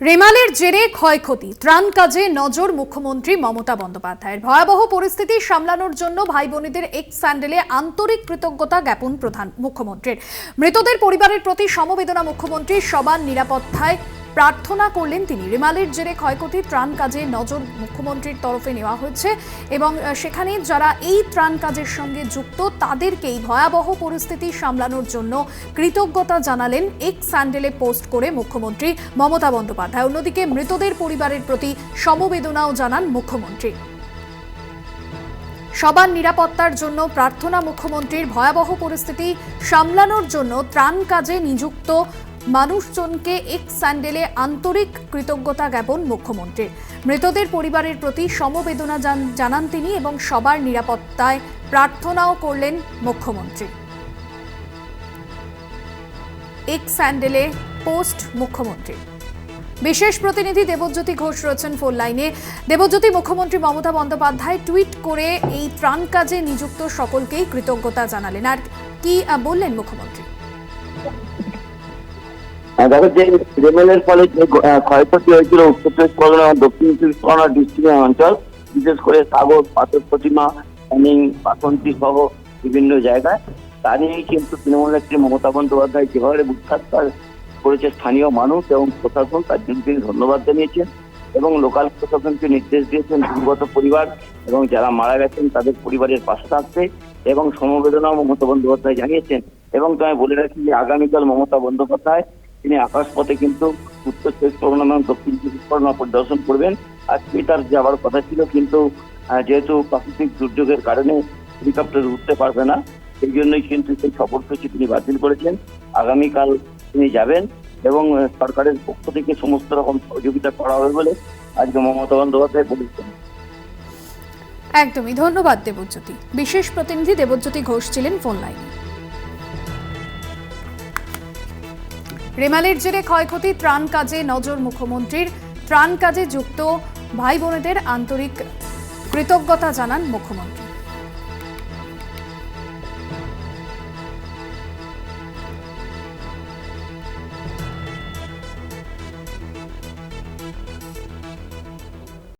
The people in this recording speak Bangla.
রেমালের জেরে ক্ষয়ক্ষতি, ত্রাণ কাজে নজর মুখ্যমন্ত্রী মমতা বন্দ্যোপাধ্যায়ের। ভয়াবহ পরিস্থিতি সামলানোর জন্য ভাই বোনেদের এক স্যান্ডেলে আন্তরিক কৃতজ্ঞতা জ্ঞাপন প্রধান মুখ্যমন্ত্রীর। মৃতদের পরিবারের প্রতি সমবেদনা মুখ্যমন্ত্রী সবার নিরাপত্তায় প্রার্থনা করলেন তিনি। রেমালের জেরে ক্ষয়ক্ষতি ত্রাণ কাজে নজর মুখ্যমন্ত্রীর তরফে নেওয়া হয়েছে এবং সেখানে যারা এই ত্রাণ কাজের সঙ্গে যুক্ত তাদেরকেই ভয়াবহ পরিস্থিতি সামলানোর জন্য কৃতজ্ঞতা জানালেন এক স্যান্ডেলে পোস্ট করে মুখ্যমন্ত্রী মমতা বন্দ্যোপাধ্যায়। অন্যদিকে মৃতদের পরিবারের প্রতি সমবেদনাও জানান মুখ্যমন্ত্রী। সবার নিরাপত্তার জন্য প্রার্থনা মুখ্যমন্ত্রীর ভয়াবহ পরিস্থিতি সামলানোর জন্য ত্রাণ কাজে নিযুক্ত মানুষজনকে এক স্যান্ডেলে আন্তরিক কৃতজ্ঞতা জ্ঞাপন মুখ্যমন্ত্রীর। মৃতদের পরিবারের প্রতি সমবেদনা জানান তিনি এবং সবার নিরাপত্তায় প্রার্থনাও করলেন মুখ্যমন্ত্রী। এক স্যান্ডেলে পোস্ট মুখ্যমন্ত্রী বিশেষ প্রতিনিধি দেবজ্যোতি ঘোষ রয়েছেন ফোন লাইনে। দেবজ্যোতি, মুখ্যমন্ত্রী মমতা বন্দ্যোপাধ্যায় টুইট করে এই ত্রাণ কাজে নিযুক্ত সকলকেই কৃতজ্ঞতা জানালেন। আর কি বললেন মুখ্যমন্ত্রী? দেখো যে রেমেলের ফলে যে ক্ষয়ক্ষতি হয়েছিল উত্তর চব্বিশ পরগনা, দক্ষিণ চব্বিশ পরগনা ডিস্ট্রিক্টের অঞ্চল, বিশেষ করে সাগর, পাথর প্রতিমা ক্যানিং বাসন্তী সহ বিভিন্ন জায়গায়, তা নিয়েই কিন্তু তৃণমূল নেত্রী মমতা বন্দ্যোপাধ্যায় যেভাবে কাজ করেছে স্থানীয় মানুষ এবং প্রশাসন, তার জন্য তিনি ধন্যবাদ জানিয়েছেন এবং লোকাল প্রশাসনকে নির্দেশ দিয়েছেন দুর্গত পরিবার এবং যারা মারা গেছেন তাদের পরিবারের পাশে থাকতে এবং সমবেদনাও মমতা বন্দ্যোপাধ্যায় জানিয়েছেন। এবং তোমায় বলে রাখি যে আগামীকাল মমতা বন্দ্যোপাধ্যায় তিনি আকাশপথে কিন্তু উত্তর চব্বিশ পরগনা এবং দক্ষিণ চব্বিশ পরগনা পরিদর্শন করবেন। আজকে তার যাওয়ার কথা ছিল কিন্তু যেহেতু প্রাকৃতিক দুর্যোগের কারণে হেলিকপ্টার উঠতে পারবে না, সেই জন্যই কিন্তু সেই সফরসূচি তিনি বাতিল করেছেন। আগামীকাল তিনি যাবেন এবং সরকারের পক্ষ থেকে সমস্ত রকম সহযোগিতা করা হবে বলে আজকে মমতা বন্দ্যোপাধ্যায় বলেছেন। একদমই, ধন্যবাদ দেবজ্যোতি। বিশেষ প্রতিনিধি দেবজ্যোতি ঘোষ ছিলেন ফোন লাইনে। রেমালের জেরে ক্ষয়ক্ষতি, ত্রাণ কাজে নজর মুখ্যমন্ত্রীর। ত্রাণ কাজে যুক্ত ভাই বোনেদের আন্তরিক কৃতজ্ঞতা জানান মুখ্যমন্ত্রী।